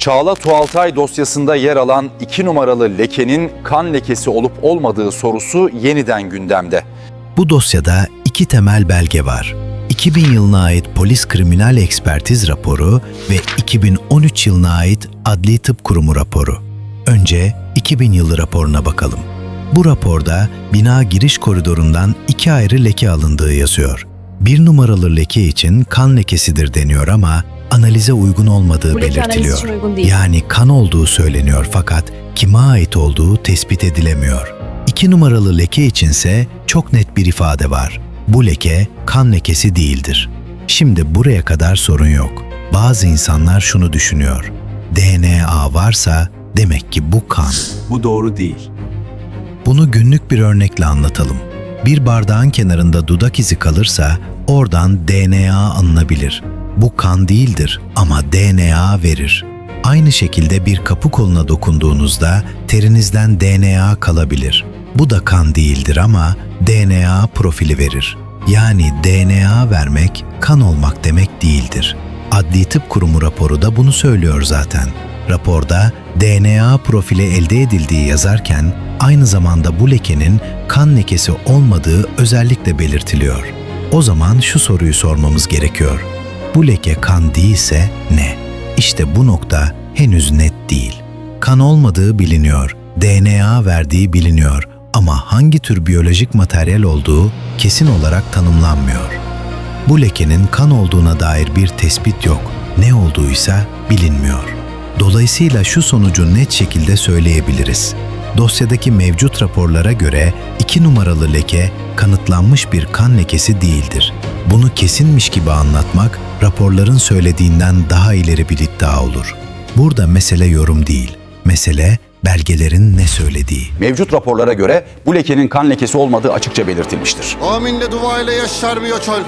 Çağla Tuğaltay dosyasında yer alan 2 numaralı lekenin kan lekesi olup olmadığı sorusu yeniden gündemde. Bu dosyada iki temel belge var. 2000 yılına ait polis kriminal ekspertiz raporu ve 2013 yılına ait Adli Tıp Kurumu raporu. Önce 2000 yılı raporuna bakalım. Bu raporda bina giriş koridorundan iki ayrı leke alındığı yazıyor. Bir numaralı leke için kan lekesidir deniyor ama analize uygun olmadığı Bu leke analiz belirtiliyor. için uygun değil. Yani kan olduğu söyleniyor fakat kime ait olduğu tespit edilemiyor. İki numaralı leke içinse çok net bir ifade var. Bu leke kan lekesi değildir. Şimdi buraya kadar sorun yok. Bazı insanlar şunu düşünüyor. DNA varsa demek ki bu kan. Bu doğru değil. Bunu günlük bir örnekle anlatalım. Bir bardağın kenarında dudak izi kalırsa oradan DNA alınabilir. Bu kan değildir ama DNA verir. Aynı şekilde bir kapı koluna dokunduğunuzda terinizden DNA kalabilir. Bu da kan değildir ama DNA profili verir. Yani DNA vermek kan olmak demek değildir. Adli Tıp Kurumu raporu da bunu söylüyor zaten. Raporda DNA profili elde edildiği yazarken aynı zamanda bu lekenin kan lekesi olmadığı özellikle belirtiliyor. O zaman şu soruyu sormamız gerekiyor. Bu leke kan değilse ne? İşte bu nokta henüz net değil. Kan olmadığı biliniyor, DNA verdiği biliniyor ama hangi tür biyolojik materyal olduğu kesin olarak tanımlanmıyor. Bu lekenin kan olduğuna dair bir tespit yok. Ne olduğuysa bilinmiyor. Dolayısıyla şu sonucu net şekilde söyleyebiliriz. Dosyadaki mevcut raporlara göre 2 numaralı leke kanıtlanmış bir kan lekesi değildir. Bunu kesinmiş gibi anlatmak raporların söylediğinden daha ileri bir iddia olur. Burada mesele yorum değil. Mesele belgelerin ne söylediği. Mevcut raporlara göre bu lekenin kan lekesi olmadığı açıkça belirtilmiştir. Aminle dua ile yaşarmıyor çöl.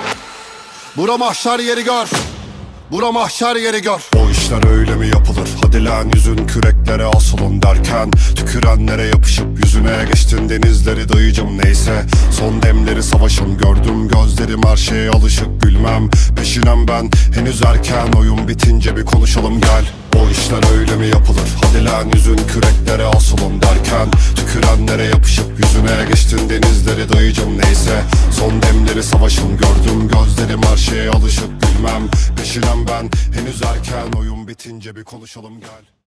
Bura mahşer yeri gör. Bura mahşer yeri gör. O işler öyle mi yapılır? Hadi lan yüzün küreklere asılın derken Tükürenlere yapışıp yüzüne geçtin denizleri dayıcım neyse Son demleri savaşım gördüm gözlerim her şeye alışık gülmem Peşinem ben henüz erken oyun bitince bir konuşalım gel o işler öyle mi yapılır? Hadi lan yüzün küreklere asılın derken Tükürenlere yapışıp yüzüne geçtin denizleri dayıcım neyse Son demleri savaşım gördüm gözlerim her şeye alışık gülmem Peşinem ben. Henüz erken. Oyun bitince bir konuşalım gel